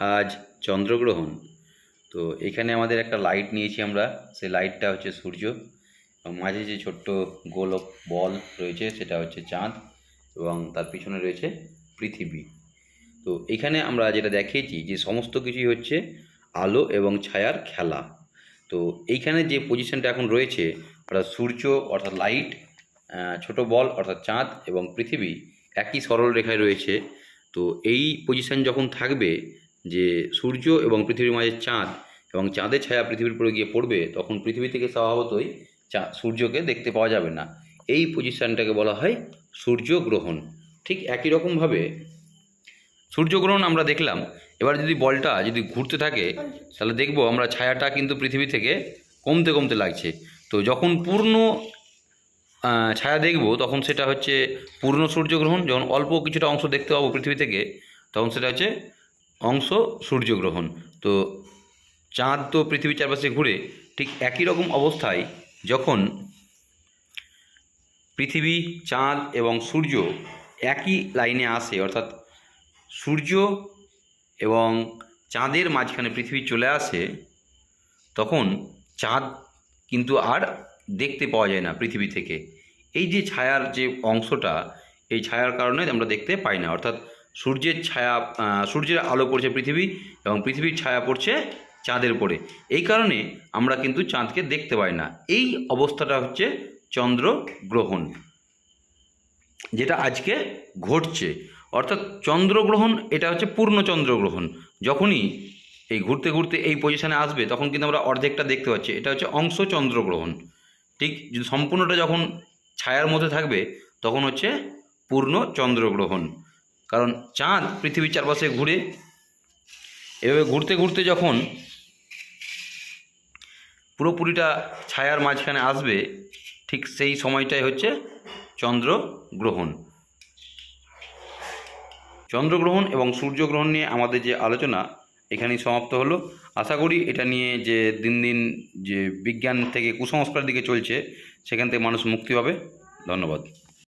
আজ চন্দ্রগ্রহণ। তো এখানে আমাদের একটা লাইট নিয়েছি আমরা। সেই লাইটটা হচ্ছে সূর্য। এবং মাঝে যে ছোট্ট গোলক বল রয়েছে, সেটা হচ্ছে চাঁদ এবং তার পিছনে রয়েছে পৃথিবী। তো এখানে আমরা যেটা দেখিয়েছি যে সমস্ত কিছুই হচ্ছে আলো এবং ছায়ার খেলা। তো এইখানে যে পজিশনটা এখন রয়েছে, অর্থাৎ সূর্য, অর্থাৎ লাইট ছোট বল, অর্থাৎ চাঁদ এবং পৃথিবী, একই সরল রেখায় রয়েছে। তো এই পজিশন যখন থাকবে যে সূর্য এবং পৃথিবীর মাঝে চাঁদ এবং চাঁদের ছায়া পৃথিবীর উপরে গিয়ে পড়বে, তখন পৃথিবী থেকে স্বভাবতই চা, সূর্যকে দেখতে পাওয়া যাবে না। এই পজিশনটাকে বলা হয় সূর্যগ্রহণ। ঠিক একই রকমভাবে সূর্যগ্রহণ আমরা দেখলাম। এবার যদি বলটা যদি ঘুরতে থাকে, তাহলে দেখব আমরা ছায়াটা কিন্তু পৃথিবী থেকে কমতে কমতে লাগছে। তো যখন পূর্ণ ছায়া দেখব, তখন সেটা হচ্ছে পূর্ণ সূর্যগ্রহণ। যখন অল্প কিছুটা অংশ দেখতে পাবো পৃথিবী থেকে, তখন সেটা হচ্ছে অংশ সূর্যগ্রহণ। তো চাঁদ তো পৃথিবীর চারপাশে ঘুরে ঠিক একই রকম অবস্থায় যখন পৃথিবী, চাঁদ এবং সূর্য একই লাইনে আসে, অর্থাৎ সূর্য এবং চাঁদের মাঝখানে পৃথিবী চলে আসে, তখন চাঁদ কিন্তু আর দেখতে পাওয়া যায় না পৃথিবী থেকে। এই যে ছায়ার যে অংশটা, এই ছায়ার কারণে আমরা দেখতে পাই না, অর্থাৎ সূর্যের ছায়া সূর্যের আলো পড়ছে পৃথিবী এবং পৃথিবীর ছায়া পড়ছে চাঁদের উপরে। এই কারণে আমরা কিন্তু চাঁদকে দেখতে পাই না। এই অবস্থাটা হচ্ছে চন্দ্রগ্রহণ যেটা আজকে ঘটছে। অর্থাৎ চন্দ্রগ্রহণ এটা হচ্ছে পূর্ণ চন্দ্রগ্রহণ যখনই এই ঘুরতে ঘুরতে এই পজিশানে আসবে, তখন কিন্তু আমরা অর্ধেকটা দেখতে পাচ্ছি। এটা হচ্ছে অংশ চন্দ্রগ্রহণ ঠিক সম্পূর্ণটা যখন ছায়ার মধ্যে থাকবে, তখন হচ্ছে পূর্ণ চন্দ্রগ্রহণ কারণ চাঁদ পৃথিবীর চারপাশে ঘুরে, এভাবে ঘুরতে ঘুরতে যখন পুরোপুরিটা ছায়ার মাঝখানে আসবে, ঠিক সেই সময়টাই হচ্ছে চন্দ্রগ্রহণ। চন্দ্রগ্রহণ এবং সূর্যগ্রহণ নিয়ে আমাদের যে আলোচনা, এখানেই সমাপ্ত হলো। আশা করি এটা নিয়ে যে দিন দিন যে বিজ্ঞান থেকে কুসংস্কারের দিকে চলছে, সেখান থেকে মানুষ মুক্তি পাবে। ধন্যবাদ।